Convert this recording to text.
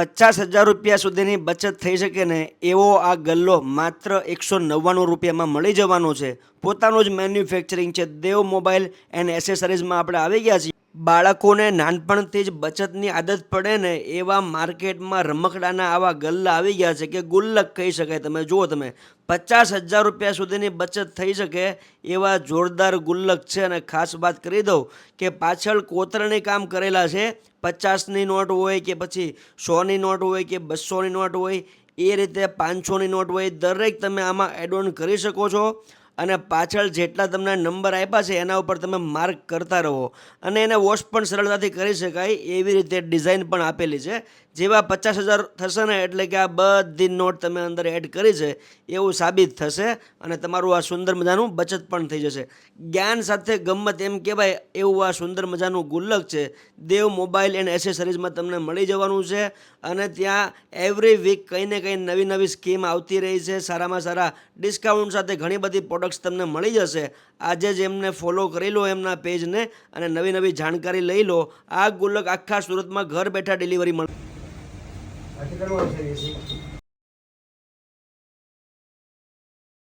પચાસ હજાર રૂપિયા સુધીની બચત થઈ શકે ને એવો આ ગલ્લો માત્ર એકસો નવ્વાણું રૂપિયામાં મળી જવાનો છે. પોતાનું જ મેન્યુફેક્ચરિંગ છે. દેવ મોબાઈલ એન્ડ એસેસરીઝમાં આપણે આવી ગયા છીએ. બાળકોને નાનપણથી જ બચતની આદત પડે ને એવા માર્કેટમાં રમકડાના આવા ગલ્લા આવી ગયા છે કે ગુલ્લક કહી શકાય તમે. જુઓ તમે, પચાસ હજાર રૂપિયા સુધીની બચત થઈ શકે એવા જોરદાર ગુલ્લક છે અને ખાસ વાત કરી દઉં કે પાછળ કોતરણી કામ કરેલા છે, પચાસની નોટ હોય કે પછી સોની નોટ હોય કે બસોની નોટ હોય, એ રીતે પાંચસોની નોટ હોય, દરેક તમે આમાં એડ ઓન કરી શકો છો. અને પાછળ જેટલા તમને નંબર આપ્યા છે, એના ઉપર તમે માર્ક કરતા રહો. અને એને વોશ પણ સરળતાથી કરી શકાય, એવી રીતે ડિઝાઇન પણ આપેલી છે. જેવા પચાસ હજાર થશે ને, એટલે કે આ બધી નોટ તમે અંદર એડ કરી છે, એવું સાબિત થશે અને તમારું આ સુંદર મજાનું બચત પણ થઈ જશે. જ્ઞાન સાથે ગમત એમ કહેવાય, એવું આ સુંદર મજાનું ગુલ્લક છે. દેવ મોબાઈલ એન્ડ એસેસરીઝમાં તમને મળી જવાનું છે અને ત્યાં એવરી વીક કંઈ ને કંઈ નવી નવી સ્કીમ આવતી રહી છે. સારામાં સારા ડિસ્કાઉન્ટ સાથે ઘણી બધી પ્રોડક્ટ્સ તમને મળી જશે. આજે જ એમને ફોલો કરી લો એમના પેજને અને નવી નવી જાણકારી લઈ લો. આ ગુલ્લક આખા સુરતમાં ઘર બેઠા ડિલિવરી મળે